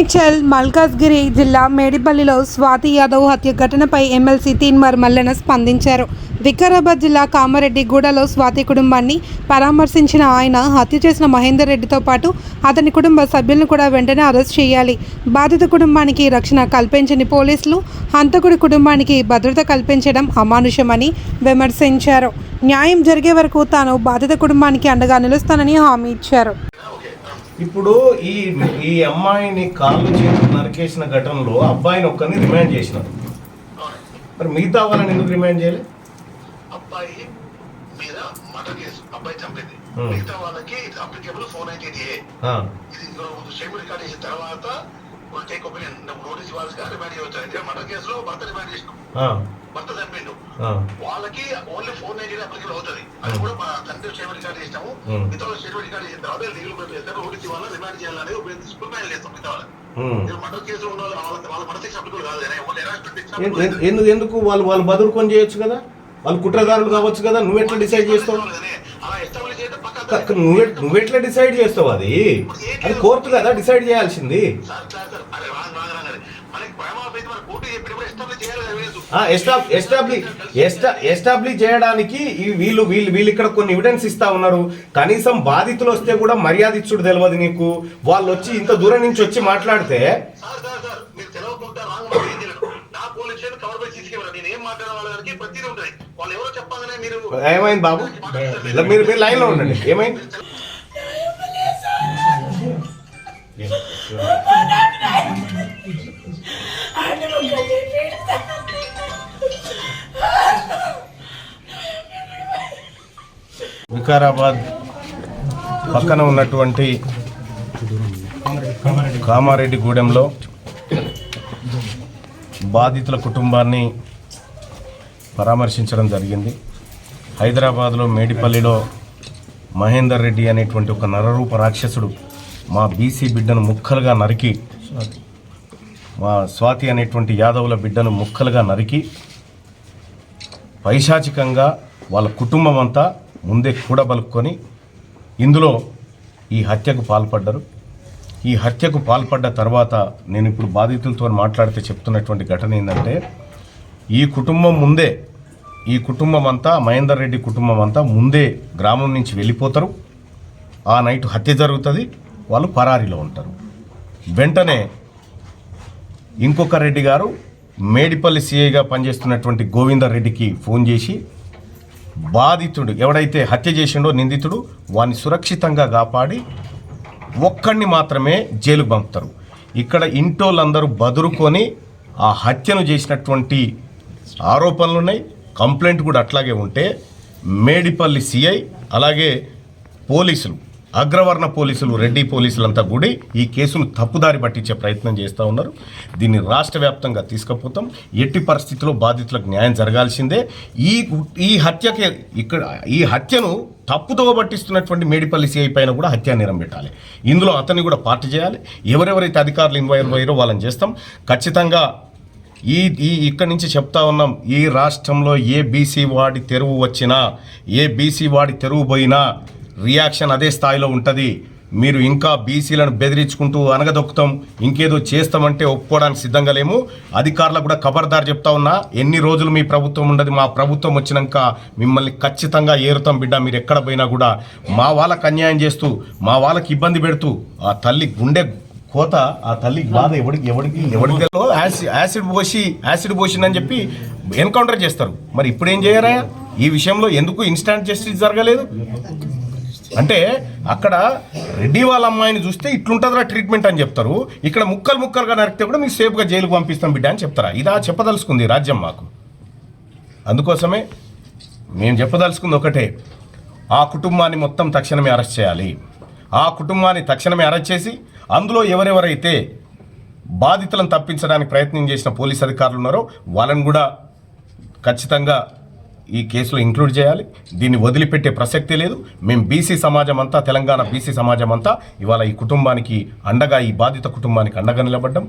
మేడ్చల్ మల్కాజ్గిరి జిల్లా మేడిపల్లిలో స్వాతి యాదవ్ హత్య ఘటనపై ఎమ్మెల్సీ తీన్మార్ మల్లెన స్పందించారు. వికారాబాద్ జిల్లా కామారెడ్డి గూడలో స్వాతి కుటుంబాన్ని పరామర్శించిన ఆయన హత్య చేసిన మహేందర్ రెడ్డితో పాటు అతని కుటుంబ సభ్యులను కూడా వెంటనే అరెస్ట్ చేయాలి. బాధిత కుటుంబానికి రక్షణ కల్పించని పోలీసులు హంతకుడి కుటుంబానికి భద్రత కల్పించడం అమానుషమని విమర్శించారు. న్యాయం జరిగే వరకు తాను బాధిత కుటుంబానికి అండగా నిలుస్తానని హామీ ఇచ్చారు. ఇప్పుడు ఈ ఈ అమ్మాయిని కాళ్ళు చేతులు నరికేసిన ఘటనలో అబ్బాయిని ఒక్కరిని రిమాండ్ చేసినారు. మరి మిగతా వాళ్ళని ఎందుకు రిమాండ్ చేయలే? అబ్బాయి మీద మర్డర్ కేసు. అబ్బాయి చంపింది. మిగతా వాళ్ళకి ఇది అప్లికేబుల్ ఫోర్ నైన్టీ ఏ. ఆ, ఇది షేమ్ రికార్డ్ చేసిన తర్వాత టేక్ ఒపీనియన్ నోటీస్ ఇవ్వాల్సిగా రిమాండ్ చేయవచ్చు అయితే మర్డర్ కేసులో భర్త రిమాండ్ చేసినాం భర్త చంపిండు. వాళ్ళకి ఓన్లీ ఫోర్ నైన్టీ అవుతుంది. అది కూడా మా తండ్రి షేమ్ రికార్డ్ చేసినాము. మిగతా వాళ్ళు షేమ్ రికార్డ్ చేసిన తర్వాత లీగల్ పేపర్ చేస్తారు నోటీస్ ఇవ్వాలని రిమాండ్ చేయాలని ఒపీనియన్ తీసుకుని ఫైల్ చేస్తాం మిగతా వాళ్ళకి మర్డర్ కేసులో ఉన్న వాళ్ళ మర్డర్ శిక్ష కాదు. ఎందుకు వాళ్ళు వాళ్ళు బదులుకొని చేయొచ్చు కదా? వాళ్ళు కుట్రదారులు కావచ్చు కదా? నువ్వు ఎట్లా డిసైడ్ చేస్తావు? నువ్వెట్లా డిసైడ్ చేస్తావు అది? అది కోర్టు కదా డిసైడ్ చేయాల్సింది. ఎస్టాబ్లిష్ ఎస్టాబ్లిష్ చేయడానికి వీళ్ళు వీళ్ళు వీళ్ళు ఇక్కడ కొన్ని ఎవిడెన్స్ ఇస్తా ఉన్నారు. కనీసం బాధితులు వస్తే కూడా మర్యాద ఇచ్చుడు తెలియదు నీకు. వాళ్ళు వచ్చి ఇంత దూరం నుంచి వచ్చి మాట్లాడితే సార్ సార్ సార్ మీరు తెలవకుండా రాంగ్ మాట ఏం చేయలేదు నా పోలీస్ స్టేషన్ కవర్ పై తీసుకెళ్ళారు నేను ఏం మాట్లాడే వాళ్ళకి ప్రతిదీ ఉంటుంది. వాళ్ళు ఎవరో చెప్పగానే మీరు ఏమైంది బాబు? ఇలా మీరు మీరు లైన్లో ఉండండి. ఏమైంది? వికారాబాద్ పక్కన ఉన్నటువంటి కామారెడ్డి గూడెంలో బాధితుల కుటుంబాన్ని పరామర్శించడం జరిగింది. హైదరాబాద్లో మేడిపల్లిలో మహేందర్ రెడ్డి అనేటువంటి ఒక నరరూప రాక్షసుడు మా బీసీ బిడ్డను ముక్కలుగా నరికి మా స్వాతి అనేటువంటి యాదవుల బిడ్డను ముక్కలుగా నరికి పైశాచికంగా వాళ్ళ కుటుంబం అంతా ముందే కూడబలుక్కొని ఇందులో ఈ హత్యకు పాల్పడ్డారు. ఈ హత్యకు పాల్పడ్డ తర్వాత నేను ఇప్పుడు బాధితులతో మాట్లాడితే చెప్తున్నటువంటి ఘటన ఏంటంటే ఈ కుటుంబం ముందే ఈ కుటుంబం అంతా మహేందర్ రెడ్డి కుటుంబం అంతా ముందే గ్రామం నుంచి వెళ్ళిపోతారు. ఆ నైట్ హత్య జరుగుతుంది. వాళ్ళు పరారీలో ఉంటారు. వెంటనే ఇంకొక రెడ్డి గారు మేడిపల్లి సిఐగా పనిచేస్తున్నటువంటి గోవిందరెడ్డికి ఫోన్ చేసి బాధితుడు ఎవడైతే హత్య చేసిండో నిందితుడు వాని సురక్షితంగా కాపాడి ఒక్కడిని మాత్రమే జైలుకు పంపుతారు. ఇక్కడ ఇంటోళ్ళందరూ బదురుకొని ఆ హత్యను చేసినటువంటి ఆరోపణలు ఉన్నాయి కంప్లైంట్ కూడా అట్లాగే ఉంటే మేడిపల్లి సిఐ అలాగే పోలీసులు అగ్రవర్ణ పోలీసులు రెడ్డి పోలీసులంతా కూడా ఈ కేసును తప్పుదారి పట్టించే ప్రయత్నం చేస్తూ ఉన్నారు. దీన్ని రాష్ట్ర వ్యాప్తంగా తీసుకుపోతాం. ఎట్టి పరిస్థితిలో బాధితులకు న్యాయం జరగాల్సిందే. ఈ ఈ హత్యకి ఇక్కడ ఈ హత్యను తప్పుతో పట్టిస్తున్నటువంటి మేడిపల్లి సిఐ పైన కూడా హత్యా నేరం పెట్టాలి. ఇందులో అతన్ని కూడా పార్టీ చేయాలి. ఎవరెవరైతే అధికారులు ఇన్వాల్వ్ అయ్యారో వాళ్ళని చేస్తాం. ఖచ్చితంగా ఈ ఈ ఇక్కడి నుంచి చెప్తా ఉన్నాం. ఈ రాష్ట్రంలో ఏ బీసీ వాడి తెరువు వచ్చినా ఏ బీసీ వాడి తెరువు పోయినా రియాక్షన్ అదే స్థాయిలో ఉంటుంది. మీరు ఇంకా బీసీలను బెదిరించుకుంటూ అనగదొక్కుతాం ఇంకేదో చేస్తామంటే ఒప్పుకోవడానికి సిద్ధంగా లేము. అధికారులకు కూడా ఖబర్దారు చెప్తా ఉన్నా ఎన్ని రోజులు మీ ప్రభుత్వం ఉండదు మా ప్రభుత్వం వచ్చినాక మిమ్మల్ని ఖచ్చితంగా ఏరుతాం బిడ్డ మీరు ఎక్కడ పోయినా కూడా. మా వాళ్ళకి అన్యాయం చేస్తూ మా వాళ్ళకి ఇబ్బంది పెడుతూ ఆ తల్లి గుండె కోత ఆ తల్లి బాధ ఎవడికి ఎవడికి ఎవడికి యాసిడ్ యాసిడ్ పోసి యాసిడ్ పోసిందని చెప్పి ఎన్కౌంటర్ చేస్తారు. మరి ఇప్పుడు ఏం చేయరా ఈ విషయంలో ఎందుకు ఇన్స్టాంట్ జస్టిస్ జరగలేదు? అంటే అక్కడ రెడ్డి వాళ్ళ అమ్మాయిని చూస్తే ఇట్లుంటుందిరా ట్రీట్మెంట్ అని చెప్తారు. ఇక్కడ ముక్కలు ముక్కలుగా నరికితే కూడా మీకు సేఫ్గా జైలుకు పంపిస్తాం బిడ్డ అని చెప్తారా? ఇదా చెప్పదలుచుకుంది రాజ్యం మాకు. అందుకోసమే మేము చెప్పదలుచుకుంది ఒకటే. ఆ కుటుంబాన్ని మొత్తం తక్షణమే అరెస్ట్ చేయాలి. ఆ కుటుంబాన్ని తక్షణమే అరెస్ట్ చేసి అందులో ఎవరెవరైతే బాధితులను తప్పించడానికి ప్రయత్నం చేసిన పోలీస్ అధికారులు ఉన్నారో వాళ్ళని కూడా ఖచ్చితంగా ఈ కేసులో ఇంక్లూడ్ చేయాలి. దీన్ని వదిలిపెట్టే ప్రసక్తి లేదు. మేము బీసీ సమాజం అంతా తెలంగాణ బీసీ సమాజం అంతా ఇవాళ ఈ కుటుంబానికి అండగా ఈ బాధిత కుటుంబానికి అండగా నిలబడ్డం.